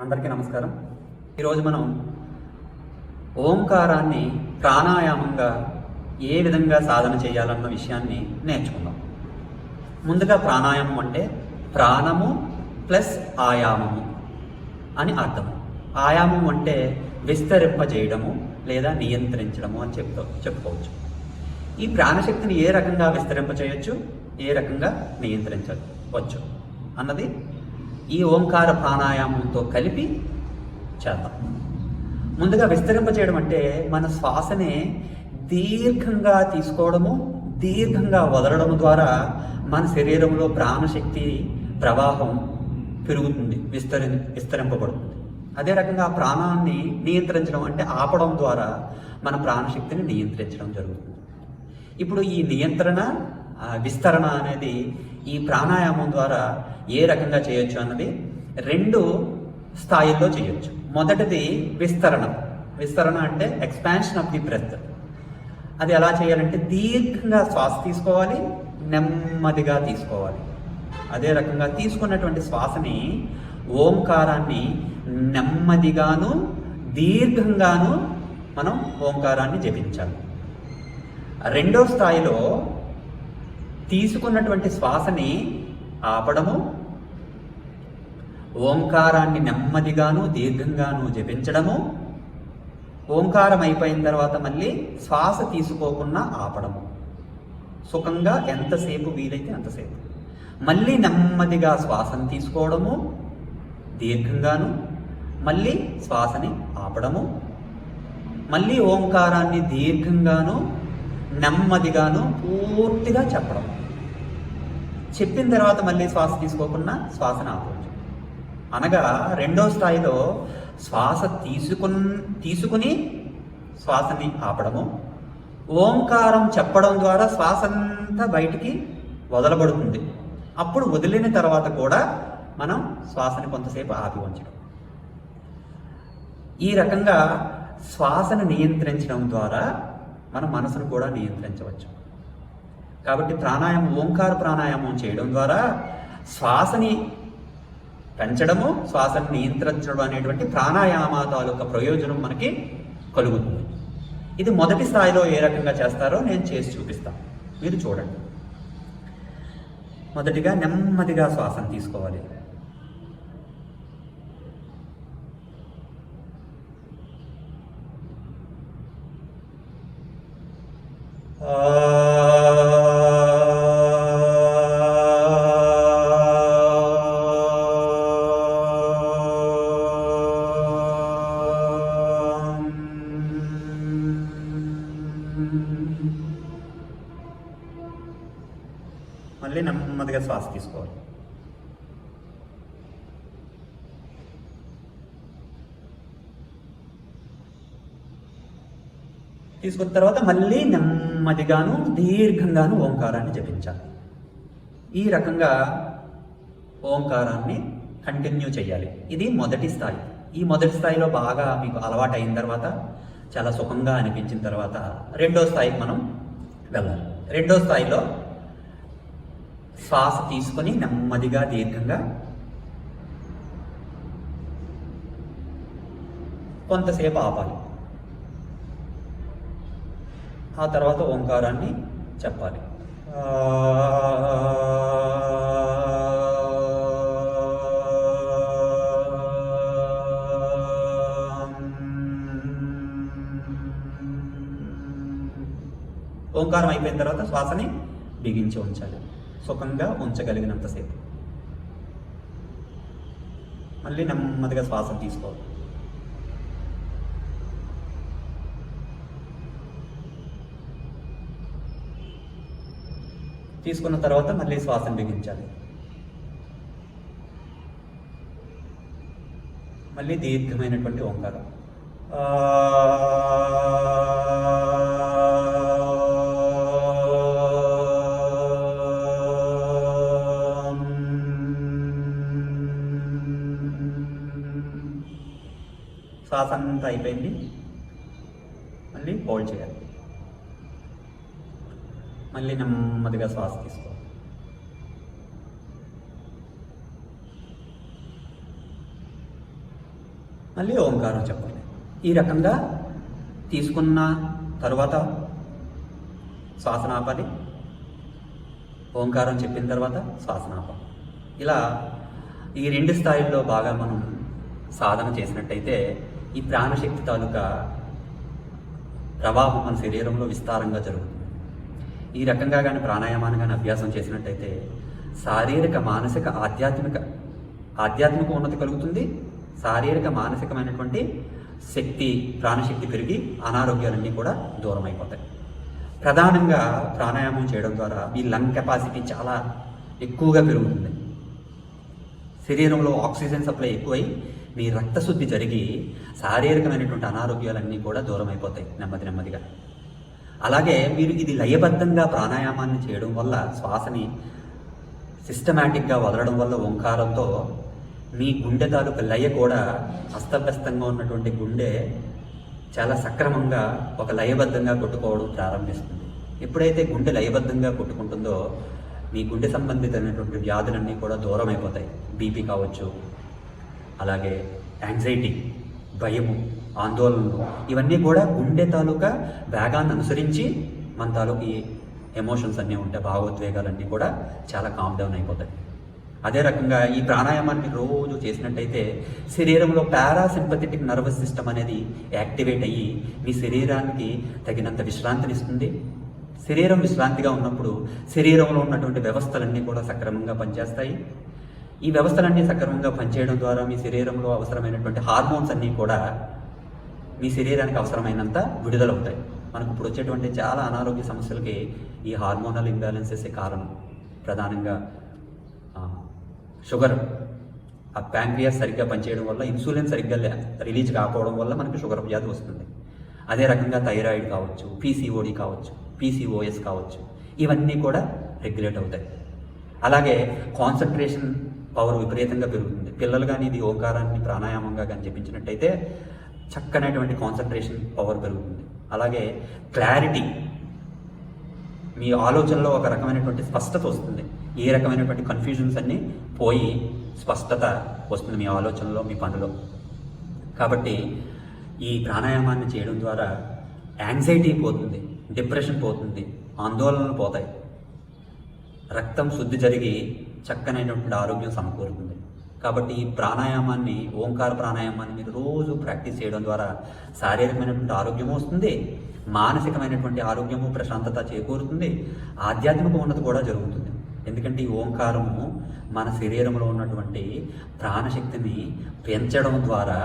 అందరికీ నమస్కారం. ఈరోజు మనం ఓంకారాన్ని ప్రాణాయామంగా ఏ విధంగా సాధన చేయాలన్న విషయాన్ని నేర్చుకుందాం. ముందుగా ప్రాణాయామం అంటే ప్రాణము ప్లస్ ఆయామము అని అర్థం. ఆయామం అంటే విస్తరింపజేయడము లేదా నియంత్రించడము అని చెప్తా చెప్పుకోవచ్చు. ఈ ప్రాణశక్తిని ఏ రకంగా విస్తరింపచేయచ్చు ఏ రకంగా నియంత్రించవచ్చు? అన్నది ఈ ఓంకార ప్రాణాయామంతో కలిపి చేద్దాం. ముందుగా విస్తరింపచేయడం అంటే మన శ్వాసనే దీర్ఘంగా తీసుకోవడము దీర్ఘంగా వదలడం ద్వారా మన శరీరంలో ప్రాణశక్తి ప్రవాహం పెరుగుతుంది విస్తరి విస్తరింపబడుతుంది. అదే రకంగా ప్రాణాన్ని నియంత్రించడం అంటే ఆపడం ద్వారా మన ప్రాణశక్తిని నియంత్రించడం జరుగుతుంది. ఇప్పుడు ఈ నియంత్రణ విస్తరణ అనేది ఈ ప్రాణాయామం ద్వారా ఏ రకంగా చేయొచ్చు అన్నది రెండు స్థాయిల్లో చేయొచ్చు. మొదటిది విస్తరణ. విస్తరణ అంటే ఎక్స్పాన్షన్ ఆఫ్ ది బ్రెత్ అది ఎలా చేయాలంటే దీర్ఘంగా శ్వాస తీసుకోవాలి నెమ్మదిగా తీసుకోవాలి. అదే రకంగా తీసుకున్నటువంటి శ్వాసని ఓంకారాన్ని నెమ్మదిగాను దీర్ఘంగాను మనం ఓంకారాన్ని జపించాలి. రెండో స్థాయిలో తీసుకున్నటువంటి శ్వాసని ఆపడము ఓంకారాన్ని నెమ్మదిగాను దీర్ఘంగాను జపించడము ఓంకారం అయిపోయిన తర్వాత మళ్ళీ శ్వాస తీసుకోకుండా ఆపడము. సుఖంగా ఎంతసేపు వీలైతే అంతసేపు. మళ్ళీ నెమ్మదిగా శ్వాసను తీసుకోవడము దీర్ఘంగాను మళ్ళీ శ్వాసని ఆపడము మళ్ళీ ఓంకారాన్ని దీర్ఘంగాను నెమ్మదిగాను పూర్తిగా చెప్పడం చెప్పిన తర్వాత మళ్ళీ శ్వాస తీసుకోకుండా శ్వాసను ఆపవచ్చు అనగా రెండో స్థాయిలో శ్వాస తీసుకుని తీసుకుని శ్వాసని ఆపడము. ఓంకారం చెప్పడం ద్వారా శ్వాస అంతా బయటికి వదలబడుతుంది. అప్పుడు వదిలిన తర్వాత కూడా మనం శ్వాసని కొంతసేపు ఆపి ఉంచడం. ఈ రకంగా శ్వాసను నియంత్రించడం ద్వారా మన మనసును కూడా నియంత్రించవచ్చు. కాబట్టి ప్రాణాయామం ఓంకార ప్రాణాయామం చేయడం ద్వారా శ్వాసని పెంచడము శ్వాసను నియంత్రించడం అనేటువంటి ప్రాణాయామ తాలూకా ప్రయోజనం మనకి కలుగుతుంది. ఇది మొదటి స్థాయిలో ఏ రకంగా చేస్తారో నేను చేసి చూపిస్తాను. మీరు చూడండి. మొదటిగా నెమ్మదిగా శ్వాసను తీసుకోవాలి. మళ్ళీ నెమ్మదిగా శ్వాస తీసుకోవాలి. తీసుకున్న తర్వాత మళ్ళీ నెమ్మదిగాను దీర్ఘంగాను ఓంకారాన్ని జపించాలి. ఈ రకంగా ఓంకారాన్ని కంటిన్యూ చేయాలి ఇది మొదటి స్థాయి. ఈ మొదటి స్థాయిలో బాగా మీకు అలవాటు అయిన తర్వాత చాలా సుఖంగా అనిపించిన తర్వాత రెండో స్థాయికి మనం వెళ్ళాలి. రెండో స్థాయిలో శ్వాస తీసుకొని నెమ్మదిగా దీర్ఘంగా కొంతసేపు ఆపాలి. ఆ తర్వాత ఓంకారాన్ని చెప్పాలి. ఓంకారం అయిపోయిన తర్వాత శ్వాసని బిగించి ఉంచాలి. సుఖంగా ఉంచగలిగినంతసేపు మళ్ళీ నెమ్మదిగా శ్వాస తీసుకోవాలి. తీసుకున్న తర్వాత మళ్ళీ శ్వాసను బిగించాలి. మళ్ళీ దీర్ఘమైనటువంటి ఓంకారం. శ్వాస అంతా అయిపోయింది. మళ్ళీ హోల్డ్ చేయాలి. మళ్ళీ నెమ్మదిగా శ్వాస తీసుకోవాలి. మళ్ళీ ఓంకారం చెప్పాలి ఈ రకంగా తీసుకున్న తరువాత శ్వాసనాపది ఓంకారం చెప్పిన తర్వాత శ్వాసనాపం. ఇలా ఈ రెండు స్థాయిల్లో బాగా మనం సాధన చేసినట్టయితే ఈ ప్రాణశక్తి తాలూకా ప్రవాహం మన శరీరంలో విస్తారంగా జరుగుతుంది. ఈ రకంగా కానీ ప్రాణాయామాన్ని కానీ అభ్యాసం చేసినట్టయితే శారీరక మానసిక ఆధ్యాత్మిక ఆధ్యాత్మిక ఉన్నతి కలుగుతుంది. శారీరక మానసికమైనటువంటి శక్తి ప్రాణశక్తి పెరిగి అనారోగ్యాలన్నీ కూడా దూరం అయిపోతాయి ప్రధానంగా ప్రాణాయామం చేయడం ద్వారా మీ లంగ్ కెపాసిటీ చాలా ఎక్కువగా పెరుగుతుంది. శరీరంలో ఆక్సిజన్ సప్లై ఎక్కువై మీ రక్తశుద్ధి జరిగి శారీరకమైనటువంటి అనారోగ్యాలన్నీ కూడా దూరం అయిపోతాయి నెమ్మది నెమ్మదిగా. అలాగే మీరు ఇది లయబద్ధంగా ప్రాణాయామాన్ని చేయడం వల్ల శ్వాసని సిస్టమేటిక్గా వదలడం వల్ల ఓంకారంతో మీ గుండె తాలూకు లయ కూడా అస్తవ్యస్తంగా ఉన్నటువంటి గుండె చాలా సక్రమంగా ఒక లయబద్ధంగా కొట్టుకోవడం ప్రారంభిస్తుంది. ఎప్పుడైతే గుండె లయబద్ధంగా కొట్టుకుంటుందో మీ గుండె సంబంధితమైనటువంటి వ్యాధులన్నీ కూడా దూరం అయిపోతాయి బీపీ కావచ్చు అలాగే యాంగ్జైటీ భయము ఆందోళనలు ఇవన్నీ కూడా గుండె తాలూకా వేగాన్ని అనుసరించి మన తాలూకు ఈ ఎమోషన్స్ అన్నీ ఉంటాయి భావోద్వేగాలన్నీ కూడా చాలా కామ్ డౌన్ అయిపోతాయి. అదే రకంగా ఈ ప్రాణాయామాన్ని రోజు చేసినట్టయితే శరీరంలో పారాసింపథెటిక్ నర్వస్ సిస్టమ్ అనేది యాక్టివేట్ అయ్యి మీ శరీరానికి తగినంత విశ్రాంతినిస్తుంది శరీరం విశ్రాంతిగా ఉన్నప్పుడు శరీరంలో ఉన్నటువంటి వ్యవస్థలన్నీ కూడా సక్రమంగా పనిచేస్తాయి. ఈ వ్యవస్థలన్నీ సక్రమంగా పనిచేయడం ద్వారా మీ శరీరంలో అవసరమైనటువంటి హార్మోన్స్ అన్నీ కూడా మీ శరీరానికి అవసరమైనంత విడుదలవుతాయి మనకు ఇప్పుడు వచ్చేటువంటి చాలా అనారోగ్య సమస్యలకి ఈ హార్మోనల్ ఇంబ్యాలెన్సెస్ కారణం? ప్రధానంగా షుగర్. ఆ ప్యాంక్రియాస్ సరిగ్గా పనిచేయడం వల్ల ఇన్సులిన్ సరిగ్గా లే- రిలీజ్ కాకపోవడం వల్ల మనకి షుగర్ వ్యాధి వస్తుంది. అదే రకంగా థైరాయిడ్ కావచ్చు పీసీఓడి కావచ్చు పీసీఓఎస్ కావచ్చు ఇవన్నీ కూడా రెగ్యులేట్ అవుతాయి. అలాగే కాన్సన్ట్రేషన్ పవర్ విపరీతంగా పెరుగుతుంది. పిల్లలు కానీ ఇది ఓంకారాన్ని ప్రాణాయామంగా కానీ చెప్పించినట్టయితే చక్కనటువంటి కాన్సన్ట్రేషన్ పవర్ పెరుగుతుంది. అలాగే క్లారిటీ మీ ఆలోచనలో ఒక రకమైనటువంటి స్పష్టత వస్తుంది. ఏ రకమైనటువంటి కన్ఫ్యూజన్స్ అన్నీ పోయి స్పష్టత వస్తుంది మీ ఆలోచనలో మీ పనిలో. కాబట్టి ఈ ప్రాణాయామాన్ని చేయడం ద్వారా యాంగ్జైటీ పోతుంది డిప్రెషన్ పోతుంది ఆందోళనలు పోతాయి. రక్తం శుద్ధి జరిగి చక్కనైనటువంటి ఆరోగ్యం సమకూరుతుంది. కాబట్టి ఈ ప్రాణాయామాన్ని ఓంకార ప్రాణాయామాన్ని మీరు రోజు ప్రాక్టీస్ చేయడం ద్వారా శారీరకమైనటువంటి ఆరోగ్యం వస్తుంది మానసికమైనటువంటి ఆరోగ్యము ప్రశాంతత చేకూరుతుంది ఆధ్యాత్మిక ఉన్నత కూడా జరుగుతుంది. ఎందుకంటే ఈ ఓంకారము మన శరీరంలో ఉన్నటువంటి ప్రాణశక్తిని పెంచడం ద్వారా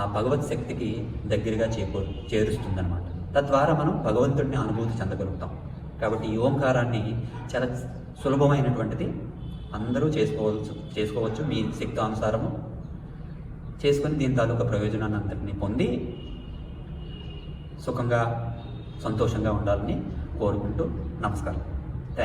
ఆ భగవత్ శక్తికి దగ్గరగా చేకూరు చేరుస్తుందన్నమాట. తద్వారా మనం భగవంతుడిని అనుభూతి చెందగలుగుతాం. కాబట్టి ఈ ఓంకారాన్ని చాలా సులభమైనటువంటిది అందరూ చేసుకోవచ్చు చేసుకోవచ్చు. మీ శక్తి అనుసారము చేసుకుని దీని తాలూకా ప్రయోజనాన్ని అందరినీ పొంది సుఖంగా సంతోషంగా ఉండాలని కోరుకుంటూ నమస్కారం.